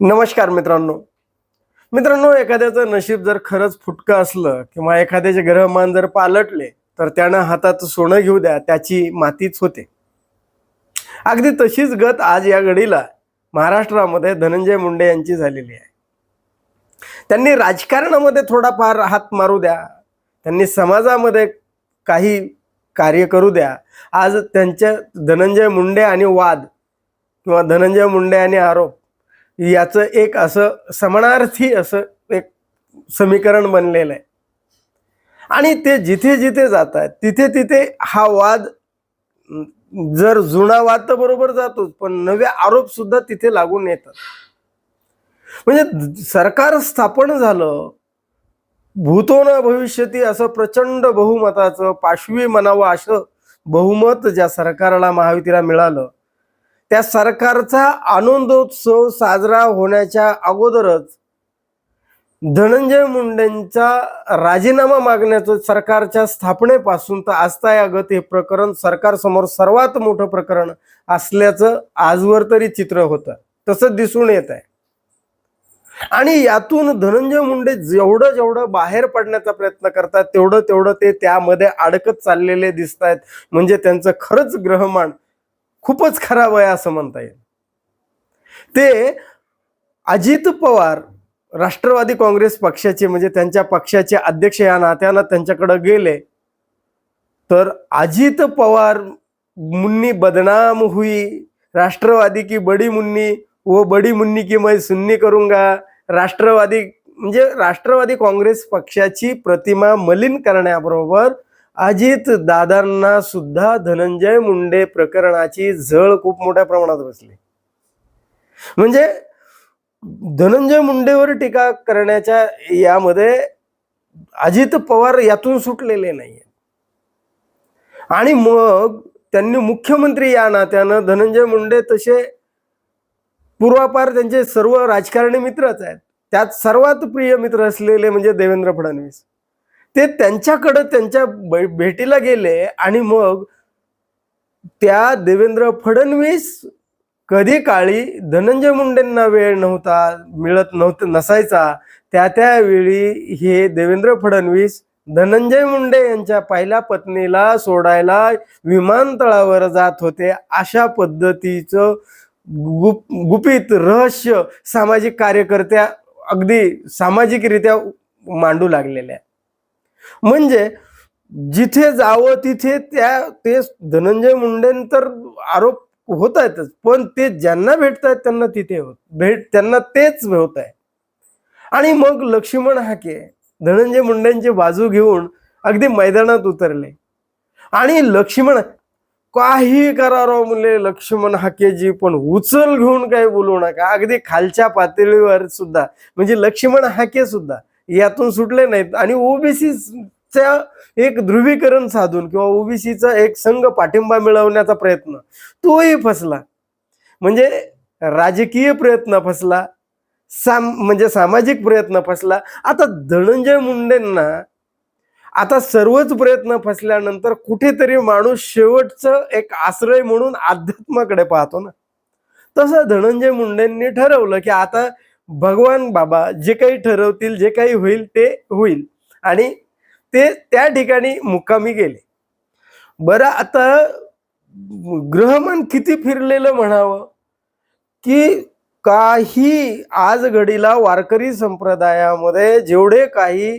नमस्कार मित्रांनो. मित्रांनो एखाद्याचं नशीब जर खरंच फुटकं असलं किंवा एखाद्याचे ग्रहमान जर पालटले तर त्यानं हातात सोनं घेऊ द्या त्याची मातीच होते. अगदी तशीच गत आज या घडीला महाराष्ट्रामध्ये धनंजय मुंडे यांची झालेली आहे. त्यांनी राजकारणामध्ये थोडाफार हात मारू द्या त्यांनी समाजामध्ये काही कार्य करू द्या. आज त्यांच्या धनंजय मुंडे आणि वाद किंवा धनंजय मुंडे आणि आरोप याचं एक असं समानार्थी असं एक समीकरण बनलेलं आहे. आणि ते जिथे जिथे जात आहेत तिथे तिथे हा वाद जर जुना वाद तर बरोबर जातोच पण नवे आरोप सुद्धा तिथे लागून येतात. म्हणजे सरकार स्थापन झालं भूतोन भविष्यती असं प्रचंड बहुमताचं पाशवी म्हणावं असं बहुमत ज्या सरकारला महायुतीला मिळालं त्या सरकारचा आनंदोत्सव साजरा होण्याच्या अगोदरच धनंजय मुंडेंचा राजीनामा मागण्याचं सरकारच्या स्थापनेपासून तर आजतायागत हे प्रकरण सरकारसमोर सर्वात मोठं प्रकरण असल्याचं आजवर तरी चित्र होतं. तसं दिसून येत आहे. आणि यातून धनंजय मुंडे जेवढं जेवढं बाहेर पडण्याचा प्रयत्न करतात तेवढं तेवढं ते त्यामध्ये अडकत चाललेले दिसत आहेत म्हणजे त्यांचं खरंच ग्रहमान खूपच खराब आहे असं म्हणता येईल. ते अजित पवार राष्ट्रवादी काँग्रेस पक्षाचे म्हणजे त्यांच्या पक्षाचे अध्यक्ष या नात्यानं त्यांच्याकडे गेले. तर अजित पवार मुन्नी बदनाम हुई राष्ट्रवादी की बडी मुन्नी व बडी मुन्नी की मैं सुन्नी करूंगा राष्ट्रवादी म्हणजे राष्ट्रवादी काँग्रेस पक्षाची प्रतिमा मलिन करण्याबरोबर अजित दादांना सुद्धा धनंजय मुंडे प्रकरणाची झळ खूप मोठ्या प्रमाणात बसली. म्हणजे धनंजय मुंडेवर टीका करण्याच्या यामध्ये अजित पवार यातून सुटलेले नाही आणि मग त्यांनी मुख्यमंत्री या नात्यानं धनंजय मुंडे तसे पूर्वापार त्यांचे सर्व राजकारणी मित्रच आहेत. त्यात सर्वात प्रिय मित्र असलेले म्हणजे देवेंद्र फडणवीस. ते त्यांच्याकडं त्यांच्या बै- भेटीला गेले आणि मग त्या देवेंद्र फडणवीस कधी काळी धनंजय मुंडेंना वेळ नव्हता मिळत नव्हतं नसायचा त्या त्यावेळी हे देवेंद्र फडणवीस धनंजय मुंडे यांच्या पहिल्या पत्नीला सोडायला विमानतळावर जात होते. अशा पद्धतीचं गुप गुपित रहस्य सामाजिक कार्यकर्त्या अगदी सामाजिकरित्या मांडू लागलेल्या म्हणजे जिथे जावं तिथे त्या ते धनंजय मुंडेंतर आरोप होत आहेतच पण ते ज्यांना भेटत आहेत त्यांना तिथे होत भेट त्यांना तेच होत आहे आणि मग लक्ष्मण हाके धनंजय मुंडेंची बाजू घेऊन अगदी मैदानात उतरले. आणि लक्ष्मण काही करा राव म्हणले लक्ष्मण हाकेजी पण उचल घेऊन काही बोलू नका. अगदी खालच्या पातळीवर सुद्धा म्हणजे लक्ष्मण हाके सुद्धा यातून सुटले नाहीत. आणि ओबीसीच्या एक ध्रुवीकरण साधून किंवा ओबीसीचा एक संघ पाठिंबा मिळवण्याचा प्रयत्न तोही फसला. म्हणजे राजकीय प्रयत्न फसला साम म्हणजे सामाजिक प्रयत्न फसला. आता धनंजय मुंडेंना आता सर्वच प्रयत्न फसल्यानंतर कुठेतरी माणूस शेवटचं एक आश्रय म्हणून अध्यात्माकडे पाहतो ना. तसं धनंजय मुंडेंनी ठरवलं की आता भगवान बाबा जे काही ठरवतील जे काही होईल ते होईल. आणि ते त्या ठिकाणी मुक्कामी गेले. बरं आता ग्रहमान किती फिरलेलं म्हणावं? की काही आज घडीला वारकरी संप्रदायामध्ये जेवढे काही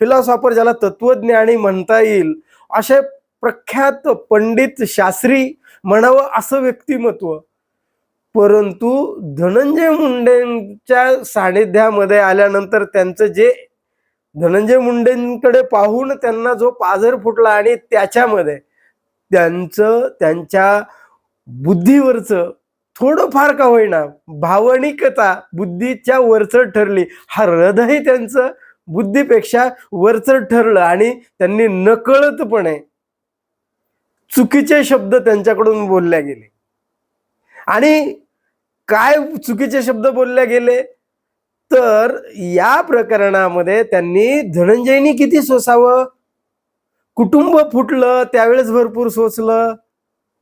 फिलॉसॉफर ज्याला तत्वज्ञानी म्हणता येईल असे प्रख्यात पंडित शास्त्री म्हणावं असं व्यक्तिमत्व. परंतु धनंजय मुंडेंच्या सानिध्यामध्ये आल्यानंतर त्यांचं जे धनंजय मुंडेंकडे पाहून त्यांना जो पाझर फुटला आणि त्याच्यामध्ये त्यांचं त्यांच्या बुद्धीवरचं थोडंफार का होईना भावनिकता बुद्धीच्या वरचं ठरली. हा हृदय त्यांचं बुद्धीपेक्षा वरचं ठरलं आणि त्यांनी नकळतपणे चुकीचे शब्द त्यांच्याकडून बोलले गेले. आणि काय चुकीचे शब्द बोलले गेले? तर या प्रकरणामध्ये त्यांनी धनंजयनी किती सोसावं? कुटुंब फुटलं त्यावेळेस भरपूर सोचलं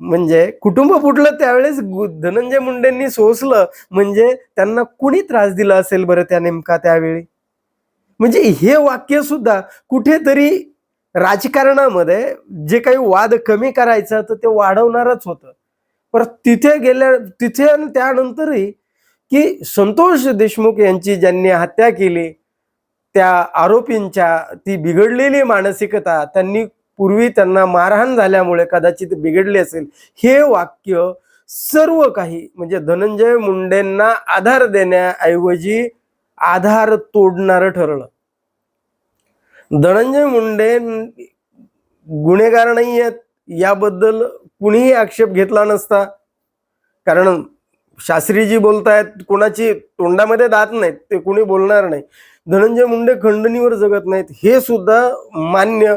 म्हणजे कुटुंब फुटलं त्यावेळेस धनंजय मुंडेंनी सोसलं. म्हणजे त्यांना कुणी त्रास दिला असेल बरं त्या नेमका त्यावेळी? म्हणजे हे वाक्य सुद्धा कुठेतरी राजकारणामध्ये जे काही वाद कमी करायचं तर ते वाढवणारच होतं. पर तिथे गेल्या तिथे आणि त्यानंतरही की संतोष देशमुख यांची ज्यांनी हत्या केली त्या आरोपींच्या ती बिघडलेली मानसिकता त्यांनी पूर्वी त्यांना मारहाण झाल्यामुळे कदाचित बिघडली असेल हे वाक्य सर्व काही म्हणजे धनंजय मुंडेंना आधार देण्याऐवजी आधार तोडणारं ठरलं. धनंजय मुंडे गुन्हेगार नाही आहेत याबद्दल कुणीही आक्षेप घेतला नसता. कारण शास्त्रीजी बोलतायत कोणाची तोंडामध्ये दात नाहीत ते कुणी बोलणार नाही. धनंजय मुंडे खंडणीवर जगत नाहीत हे सुद्धा मान्य.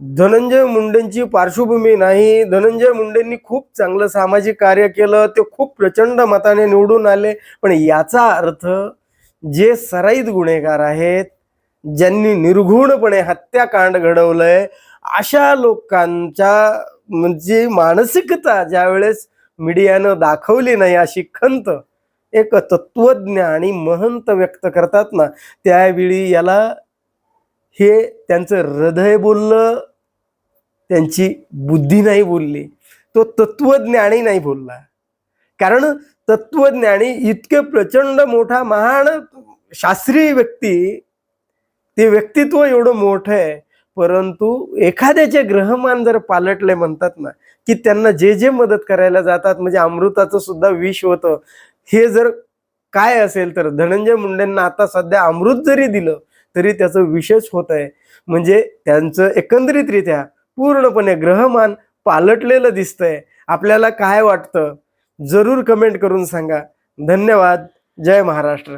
धनंजय मुंडेंची पार्श्वभूमी नाही. धनंजय मुंडेंनी खूप चांगलं सामाजिक कार्य केलं ते खूप प्रचंड मताने निवडून आले. पण याचा अर्थ जे सराईत गुन्हेगार आहेत ज्यांनी निर्घुणपणे हत्याकांड घडवलंय अशा लोकांच्या म्हणजे मानसिकता ज्यावेळेस मीडियानं दाखवली नाही अशी खंत एक तत्वज्ञ आणि महंत व्यक्त करतात ना त्यावेळी याला हे त्यांचं हृदय बोललं त्यांची बुद्धी नाही बोलली तो तत्वज्ञानी नाही बोलला. कारण तत्वज्ञानी इतके प्रचंड मोठा महान शास्त्रीय व्यक्ती ते व्यक्तित्व एवढं मोठं आहे परंतु एखाद्याचे ग्रहमान जर पालटले म्हणतात ना की त्यांना जे जे मदत करायला जातात म्हणजे अमृताचं सुद्धा विष होतं हे जर काय असेल तर धनंजय मुंडेंना आता सध्या अमृत जरी दिलं तरी त्याचं विशेष होत आहे. म्हणजे त्यांचं एकंदरीतरित्या पूर्णपणे ग्रहमान पालटलेलं दिसतंय. आपल्याला काय वाटतं? जरूर कमेंट करून सांगा. धन्यवाद. जय महाराष्ट्र.